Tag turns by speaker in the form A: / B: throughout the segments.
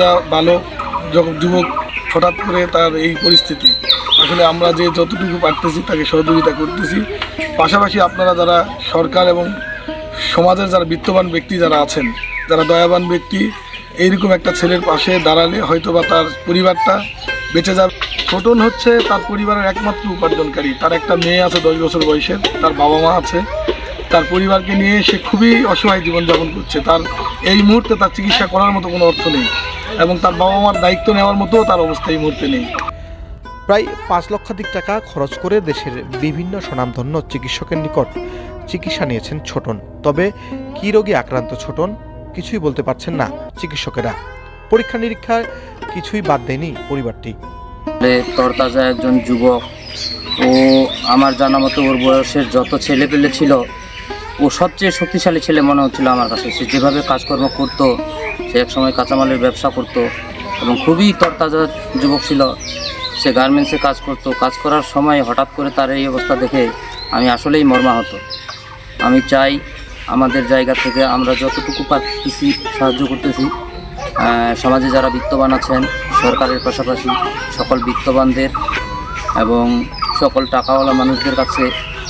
A: যা বালক যখন যুবক হঠাৎ করে তার এই পরিস্থিতি। আসলে আমরা যে যতটুকু পারতেছি তাকে সহযোগিতা করতেছি। পাশাপাশি আপনারা যারা সরকার এবং সমাজের যারা বিত্তবান ব্যক্তি যারা আছেন, যারা দয়াবান ব্যক্তি, এইরকম একটা ছেলের পাশে দাঁড়ালে হয়তোবা তার পরিবারটা বেঁচে যাবে। ছোটন হচ্ছে তার পরিবারের একমাত্র উপার্জনকারী। তার একটা মেয়ে আছে দশ বছর বয়সের, তার বাবা মা আছে। তার পরিবারকে নিয়ে সে খুবই অসহায় জীবনযাপন করছে। তার এই মুহূর্তে তার চিকিৎসা করার মতো কোনো অর্থ নেই। এবং তার বাবা মার দায়িত্ব নেওয়ার মতো তার অবস্থা এই মুহূর্তে নেই।
B: প্রায় পাঁচ লক্ষাধিক টাকা খরচ করে দেশের বিভিন্ন স্বনামধন্য চিকিৎসকের নিকট চিকিৎসা নিয়েছেন ছোটন। তবে কী রোগে আক্রান্ত ছোটন কিছুই বলতে পারছেন না চিকিৎসকেরা। পরীক্ষা নিরীক্ষায় কিছুই বাদ দেয়নি পরিবারটি।
C: তরতাজা একজন যুবক। ও আমার জানা মতো ওর বয়সের যত ছেলে পেলে ছিল ও সবচেয়ে শক্তিশালী ছেলে মনে হচ্ছিল আমার কাছে। সে যেভাবে কাজকর্ম করতো, সে একসময় কাঁচামালের ব্যবসা করতো এবং খুবই তরতাজা যুবক ছিল। সে গার্মেন্টসে কাজ করতো। কাজ করার সময় হঠাৎ করে তার এই অবস্থা দেখে আমি আসলেই মর্মাহত। আমি চাই আমাদের জায়গা থেকে আমরা যতটুকু পাচ্ছি সাহায্য করতেছি সমাজে যারা বিত্তবান আছেন, সরকারের পাশাপাশি সকল বিত্তবানদের এবং সকল টাকাওয়ালা মানুষদের কাছে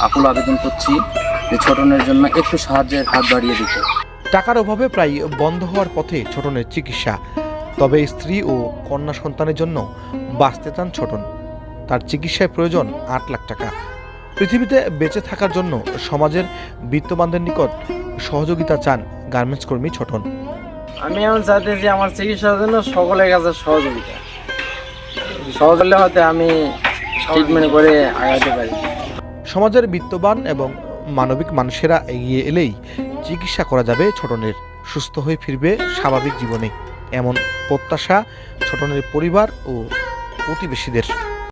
C: আকুল আবেদন করছি। যে ছোটনের জন্য একটু সাহায্যের হাত বাড়িয়ে দিতে।
B: টাকার অভাবে প্রায় বন্ধ হওয়ার পথে ছোটনের চিকিৎসা। তবে স্ত্রী ও কন্যা সন্তানের জন্য বাঁচতে চান ছোটন। তার চিকিৎসায় প্রয়োজন আট লাখ টাকা। পৃথিবীতে বেঁচে থাকার জন্য সমাজের বিত্তবানদের নিকট সহযোগিতা চান গার্মেন্টস কর্মী ছোটন।
D: আমি এখন চাইতেছি আমার চিকিৎসার জন্য সকলের কাছে সহযোগিতা। সহযোগিতা হতে আমি ট্রিটমেন্ট করে আগাতে পারি।
B: সমাজের বিত্তবান এবং মানবিক মানুষেরা এগিয়ে এলেই চিকিৎসা করা যাবে ছোটনের। সুস্থ হয়ে ফিরবে স্বাভাবিক জীবনে। এমন প্রত্যাশা ছোটনের পরিবার ও প্রতিবেশীদের।